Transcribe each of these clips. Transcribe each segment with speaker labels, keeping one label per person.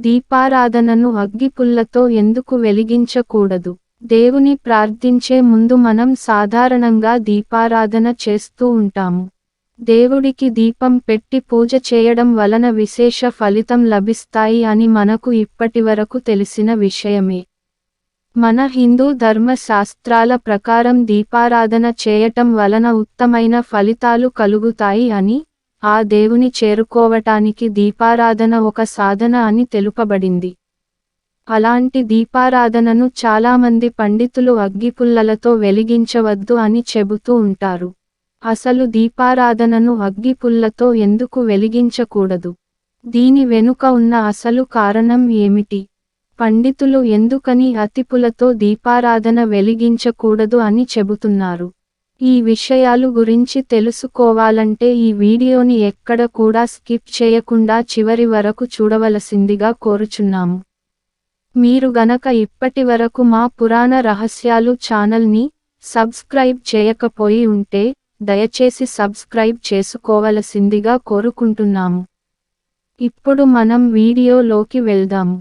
Speaker 1: దీపారాధనను అగ్గిపుల్లతో ఎందుకు వెలిగించకూడదు? దేవుని ప్రార్థించే ముందు మనం సాధారణంగా దీపారాధన చేస్తూ ఉంటాము. దేవుడికి దీపం పెట్టి పూజ చేయడం వలన విశేష ఫలితం లభిస్తాయి అని మనకు ఇప్పటివరకు తెలిసిన విషయమే. మన హిందూ ధర్మ శాస్త్రాల ప్రకారం దీపారాధన చేయటం వలన ఉత్తమైన ఫలితాలు కలుగుతాయి అని ఆ దేవుని చేరుకోవటానికి దీపారాధన ఒక సాధన అని తెలుపబడింది. అలాంటి దీపారాధనను చాలామంది పండితులు అగ్గిపుల్లలతో వెలిగించవద్దు అని చెబుతూ ఉంటారు. అసలు దీపారాధనను అగ్గిపుల్లతో ఎందుకు వెలిగించకూడదు? దీని వెనుక ఉన్న అసలు కారణం ఏమిటి? పండితులు ఎందుకని అతిపులతో దీపారాధన వెలిగించకూడదు అని చెబుతున్నారు. ఈ విషయాలు గురించి తెలుసుకోవాలంటే ఈ వీడియోని ఎక్కడ కూడా స్కిప్ చేయకుండా చివరి వరకు చూడవలసిందిగా కోరుచున్నాము. మీరు గనక ఇప్పటి వరకు మా పురాణ రహస్యాలు ఛానల్ని సబ్స్క్రైబ్ చేయకపోయి ఉంటే దయచేసి సబ్స్క్రైబ్ చేసుకోవలసిందిగా కోరుకుంటున్నాము. ఇప్పుడు మనం వీడియోలోకి వెళ్దాము.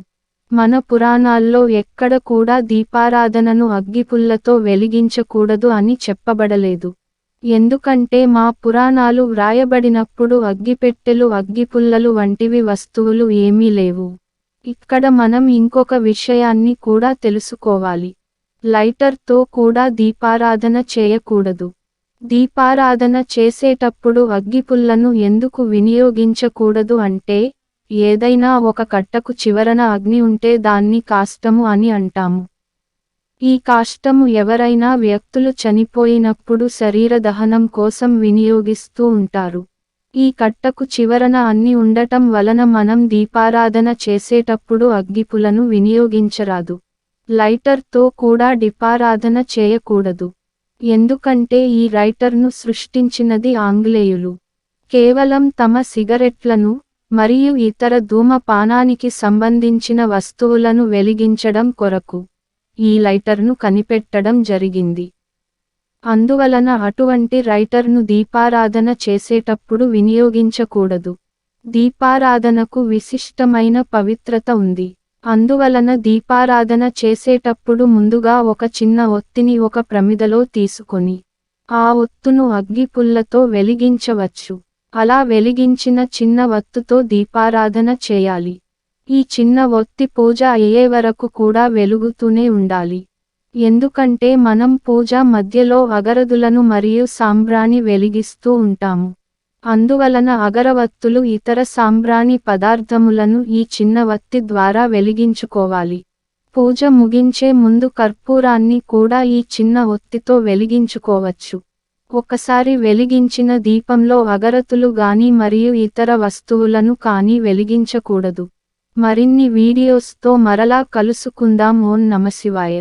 Speaker 1: మన పురాణాల్లో ఎక్కడ కూడా దీపారాధనను అగ్గిపుల్లతో వెలిగించకూడదు అని చెప్పబడలేదు. ఎందుకంటే మా పురాణాలు వ్రాయబడినప్పుడు అగ్గిపెట్టెలు అగ్గిపుల్లలు వంటివి వస్తువులు ఏమీ లేవు. ఇక్కడ మనం ఇంకొక విషయాన్ని కూడా తెలుసుకోవాలి. లైటర్తో కూడా దీపారాధన చేయకూడదు. దీపారాధన చేసేటప్పుడు అగ్గిపుల్లను ఎందుకు వినియోగించకూడదు అంటే ఏదైనా ఒక కట్టకు చివరన అగ్ని ఉంటే దాన్ని కాష్టము అని అంటాము. ఈ కాష్టము ఎవరైనా వ్యక్తులు చనిపోయినప్పుడు శరీర దహనం కోసం వినియోగిస్తూ ఉంటారు. ఈ కట్టకు చివరన అన్ని ఉండటం వలన మనం దీపారాధన చేసేటప్పుడు అగ్గిపులను వినియోగించరాదు. లైటర్తో కూడా డిపారాధన చేయకూడదు. ఎందుకంటే ఈ రైటర్ను సృష్టించినది ఆంగ్లేయులు. కేవలం తమ సిగరెట్లను మరియు ఇతర ధూమపానానికి సంబంధించిన వస్తువులను వెలిగించడం కొరకు ఈ లైటర్ను కనిపెట్టడం జరిగింది. అందువలన అటువంటి రైటర్ను దీపారాధన చేసేటప్పుడు వినియోగించకూడదు. దీపారాధనకు విశిష్టమైన పవిత్రత ఉంది. అందువలన దీపారాధన చేసేటప్పుడు ముందుగా ఒక చిన్న ఒత్తిని ఒక ప్రమిదలో తీసుకొని ఆ ఒత్తును అగ్గిపుల్లతో వెలిగించవచ్చు. అలా వెలిగించిన చిన్న వత్తుతో దీపారాధన చేయాలి. ఈ చిన్న ఒత్తి పూజ అయ్యే వరకు కూడా వెలుగుతూనే ఉండాలి. ఎందుకంటే మనం పూజ మధ్యలో అగరదులను మరియు సాంబ్రాణి వెలిగిస్తూ ఉంటాము. అందువలన అగరవత్తులు ఇతర సాంబ్రాణి పదార్థములను ఈ చిన్న వత్తి ద్వారా వెలిగించుకోవాలి. పూజ ముగించే ముందు కర్పూరాన్ని కూడా ఈ చిన్న ఒత్తితో వెలిగించుకోవచ్చు. ఒకసారి వెలిగించిన దీపంలో అగరతులు గాని మరియు ఇతర వస్తువులను కానీ వెలిగించకూడదు. మరిన్ని వీడియోస్తో మరలా కలుసుకుందాం. ఓం నమశివాయ.